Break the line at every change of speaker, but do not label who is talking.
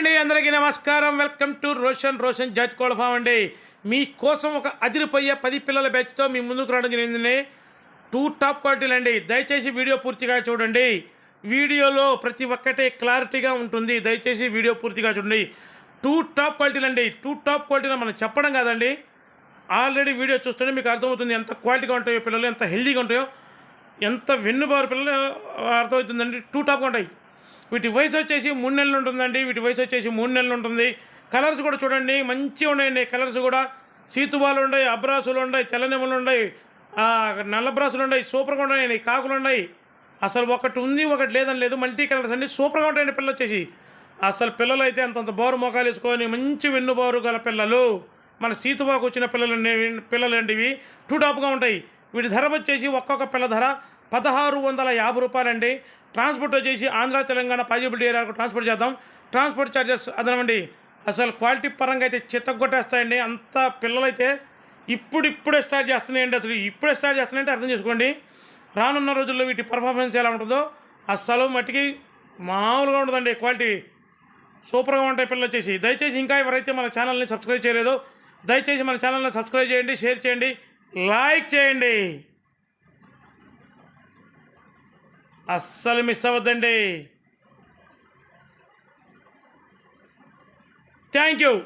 అండి అందరికీ నమస్కారం. వెల్కమ్ టు రోషన్ రోషన్ జడ్జ్ కోల్ఫామ్ ఫామ్ అండి మీకోసం ఒక అదిరిపోయే పది పిల్లల బ్యాచ్తో మీ ముందుకు రావడం జరిగిందండి. టూ టాప్ క్వాలిటీలు అండి. దయచేసి వీడియో పూర్తిగా చూడండి. వీడియోలో ప్రతి ఒక్కటి క్లారిటీగా ఉంటుంది. దయచేసి వీడియో పూర్తిగా చూడండి. టూ టాప్ క్వాలిటీలు అండి. టూ టాప్ క్వాలిటీలో మనం చెప్పడం కాదండి. ఆల్రెడీ వీడియో చూస్తుంటే మీకు అర్థమవుతుంది ఎంత క్వాలిటీగా ఉంటాయో పిల్లలు ఎంత హెల్దీగా ఉంటాయో ఎంత వెన్నుబారు పిల్లలు అర్థమవుతుందండి. టూ టాప్గా ఉంటాయి వీటి వయసు వచ్చేసి మూడు నెలలు ఉంటుందండి. వీటి వయసు వచ్చేసి మూడు నెలలు ఉంటుంది. కలర్స్ కూడా చూడండి. మంచిగా ఉన్నాయండి. కలర్స్ కూడా సీతుబాలు ఉన్నాయి అబ్రాసులు ఉన్నాయి తెల్లనెమ్మలు ఉన్నాయి నల్లబ్రాసులు నల్ల ఉన్నాయి సూపర్గా ఉన్నాయండి. కాకులు ఉన్నాయి. అసలు ఒకటి ఉంది ఒకటి లేదని లేదు. మల్టీ కలర్స్ అండి సూపర్గా ఉంటాయండి పిల్లలు వచ్చేసి. అసలు పిల్లలు అయితే అంతంత బోరు మొఖాలు వేసుకొని మంచి వెన్నుబోరు గల పిల్లలు. మన సీతుబాకు వచ్చిన పిల్లలు పిల్లలు అండి ఇవి. టూ టాప్గా ఉంటాయి. వీటి ధర వచ్చేసి ఒక్కొక్క పిల్ల ధర పదహారు వందల యాభై రూపాయలండి. ట్రాన్స్పోర్ట్ వచ్చేసి ఆంధ్ర తెలంగాణ పాజిబిలిటీ ఏరియాకు ట్రాన్స్పోర్ట్ చేద్దాం. ట్రాన్స్పోర్ట్ ఛార్జెస్ అదనమండి అసలు క్వాలిటీ పరంగా అయితే చిత్తగొట్టేస్తాయండి అంత పిల్లలైతే ఇప్పుడు ఇప్పుడే స్టార్ట్ చేస్తున్నాయండి అసలు. ఇప్పుడే స్టార్ట్ చేస్తున్నాయంటే అర్థం చేసుకోండి. రానున్న రోజుల్లో వీటి పర్ఫార్మెన్స్ ఎలా ఉంటుందో అస్సలు మట్టికి మామూలుగా ఉంటుందండి క్వాలిటీ. సూపర్గా ఉంటాయి పిల్లలు వచ్చేసి. దయచేసి ఇంకా ఎవరైతే మన ఛానల్ని సబ్స్క్రైబ్ చేయలేదో దయచేసి మన ఛానల్ని సబ్స్క్రైబ్ చేయండి షేర్ చేయండి లైక్ చేయండి. అస్సలు మిస్ అవ్వద్దండి. Thank you.